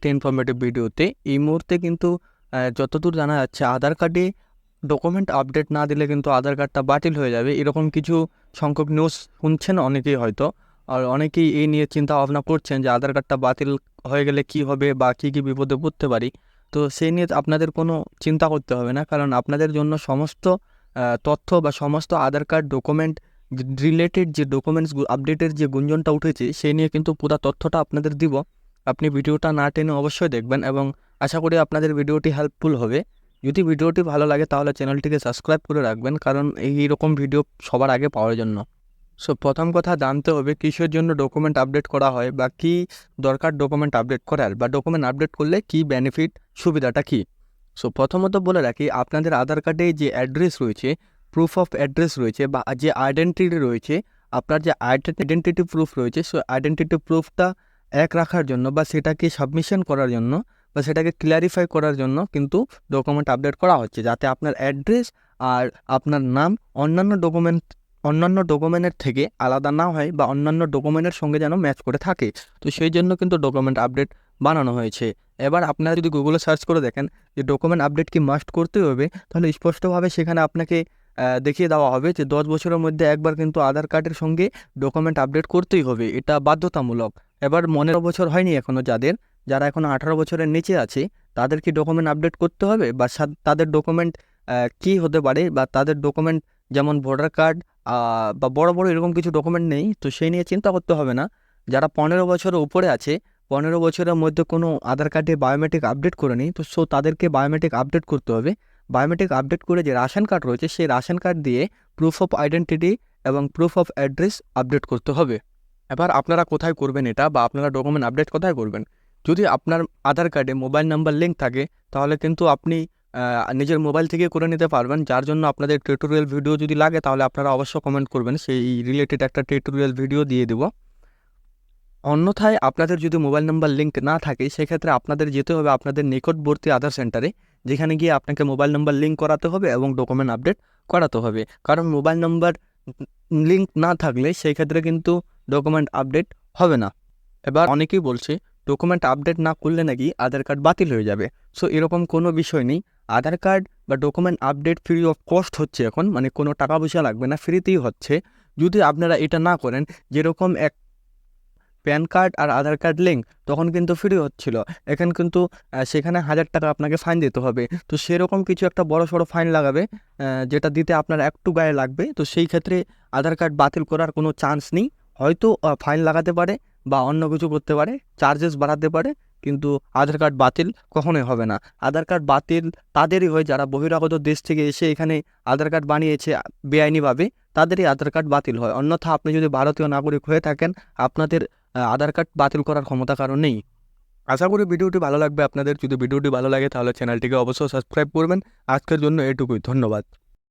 একটি ইনফরমেটিভ ভিডিওতে এই মুহূর্তে কিন্তু যতদূর জানা যাচ্ছে আধার কার্ডে ডকুমেন্ট আপডেট না দিলে কিন্তু আধার কার্ডটা বাতিল হয়ে যাবে। এরকম কিছু সংখ্যক নিউজ শুনছেন অনেকেই হয়তো। আর অনেকেই এই নিয়ে চিন্তা ভাবনা করছেন যে আধার কার্ডটা বাতিল হয়ে গেলে কি হবে বা কী কী বিপদে পড়তে পারি। তো সেই নিয়ে আপনাদের কোনো চিন্তা করতে হবে না, কারণ আপনাদের জন্য সমস্ত তথ্য বা সমস্ত আধার কার্ড ডকুমেন্ট রিলেটেড যে ডকুমেন্টস আপডেটের যে গুঞ্জনটা উঠেছে সেই নিয়ে কিন্তু পুরো তথ্যটা আপনাদের দিব। আপনি ভিডিওটা না টেনে অবশ্যই দেখবেন এবং আশা করি আপনাদের ভিডিওটি হেল্পফুল হবে। যদি ভিডিওটি ভালো লাগে তাহলে চ্যানেলটিকে সাবস্ক্রাইব করে রাখবেন কারণ এই রকম ভিডিও সবার আগে পাওয়ার জন্য। সো প্রথম কথা জানতে হবে কিসের জন্য ডকুমেন্ট আপডেট করা হয় বা কি দরকার ডকুমেন্ট আপডেট করার বা ডকুমেন্ট আপডেট করলে কি বেনিফিট সুবিধাটা কি? সো প্রথমত বলে রাখি, আপনাদের আধার কার্ডে যে অ্যাড্রেস রয়েছে প্রুফ অফ অ্যাড্রেস রয়েছে বা যে আইডেন্টিটি রয়েছে, আপনার যে আইডেন্টিটি প্রুফ রয়েছে সো আইডেন্টিটি প্রুফটা এক রাখার জন্য বা সেটাকে সাবমিশন করার জন্য বা সেটাকে ক্লিয়ারিফাই করার জন্য কিন্তু ডকুমেন্ট আপডেট করা হচ্ছে। যাতে আপনার অ্যাড্রেস আর আপনার নাম অন্যান্য ডকুমেন্ট অন্যান্য ডকুমেন্টের থেকে আলাদা না হয় বা অন্যান্য ডকুমেন্টের সঙ্গে যেন ম্যাচ করে থাকে। তো সেই জন্য কিন্তু ডকুমেন্ট আপডেট বানানো হয়েছে। এবার আপনারা যদি গুগলে সার্চ করে দেখেন যে ডকুমেন্ট আপডেট কি মাস্ট করতে হবে, তাহলে স্পষ্টভাবে সেখানে আপনাকে দেখিয়ে দেওয়া হবে যে দশ বছরের মধ্যে একবার কিন্তু আধার কার্ডের সঙ্গে ডকুমেন্ট আপডেট করতেই হবে। এটা বাধ্যতামূলক। এবার পনেরো বছর হয়নি এখনও যাদের। যারা এখন আঠারো বছরের নিচে আছে, তাদের কি ডকুমেন্ট আপডেট করতে হবে? বা তাদের ডকুমেন্ট কি হতে পারে? বা তাদের ডকুমেন্ট যেমন ভোটার কার্ড বা বড় বড় এরকম কিছু ডকুমেন্ট নেই, তো সেই নিয়ে চিন্তা করতে হবে না। যারা পনেরো বছরের উপরে আছে, পনেরো বছরের মধ্যে কোনো আধার কার্ডে বায়োমেট্রিক আপডেট করেনি তো সো তাদেরকে বায়োমেট্রিক আপডেট করতে হবে। বায়োমেট্রিক আপডেট করে যে রেশন কার্ড রয়েছে, সেই রেশন কার্ড দিয়ে প্রুফ অফ আইডেন্টিটি এবং প্রুফ অফ অ্যাড্রেস আপডেট করতে হবে। এবার আপনারা কোথায় করবেন এটা বা আপনারা ডকুমেন্ট আপডেট কোথায় করবেন? যদি আপনার আধার কার্ডে মোবাইল নাম্বার লিঙ্ক থাকে, তাহলে কিন্তু আপনি নিজের মোবাইল থেকে করে নিতে পারবেন। যার জন্য আপনাদের টিউটোরিয়াল ভিডিও যদি লাগে, তাহলে আপনারা অবশ্য কমেন্ট করবেন। সেই রিলেটেড একটা টিউটোরিয়াল ভিডিও দিয়ে দেবো। অন্যথায় আপনাদের যদি মোবাইল নাম্বার লিঙ্ক না থাকে, সেক্ষেত্রে আপনাদের যেতে হবে আপনাদের নিকটবর্তী আধার সেন্টারে যেখানে গিয়ে আপনাকে মোবাইল নাম্বার লিঙ্ক করাতে হবে এবং ডকুমেন্ট আপডেট করাতে হবে। কারণ মোবাইল নাম্বার লিঙ্ক না থাকলে সেই ক্ষেত্রে কিন্তু ডকুমেন্ট আপডেট হবে না। এবার অনেকেই বলছে ডকুমেন্ট আপডেট না করলে নাকি আধার কার্ড বাতিল হয়ে যাবে। সো এরকম কোনো বিষয় নেই। আধার কার্ড বা document update free of cost হচ্ছে এখন মানে কোনো টাকা পয়সা লাগবে না ফ্রিতেই হচ্ছে। যদি আপনারা এটা না করেন, যেরকম এক প্যান কার্ড আর আধার কার্ড লিঙ্ক তখন কিন্তু ফ্রি হচ্ছিল। এখন কিন্তু সেখানে হাজার টাকা আপনাকে ফাইন দিতে হবে। তো সেরকম কিছু একটা বড় সড়ো ফাইন লাগাবে যেটা দিতে আপনার একটু গায়ে লাগবে। তো সেই ক্ষেত্রে আধার কার্ড বাতিল করার কোনো চান্স নেই। হয়তো ফাইন লাগাতে পারে বা অন্য কিছু করতে পারে চার্জেস বাড়াতে পারে, কিন্তু আধার কার্ড বাতিল কখনোই হবে না। আধার কার্ড বাতিল তাদেরই হয় যারা বহিরাগত দেশ থেকে এসে এখানে আধার কার্ড বানিয়েছে বেআইনিভাবে, তাদেরই আধার কার্ড বাতিল হয়। অন্যথা আপনি যদি ভারতীয় নাগরিক হয়ে থাকেন, আপনাদের আধার কার্ড বাতিল করার ক্ষমতা কারণ নেই। আশা করি ভিডিওটি ভালো লাগবে আপনাদের। যদি ভিডিওটি ভালো লাগে, তাহলে চ্যানেলটিকে অবশ্যই সাবস্ক্রাইব করবেন। আজকের জন্য এটুকুই। ধন্যবাদ।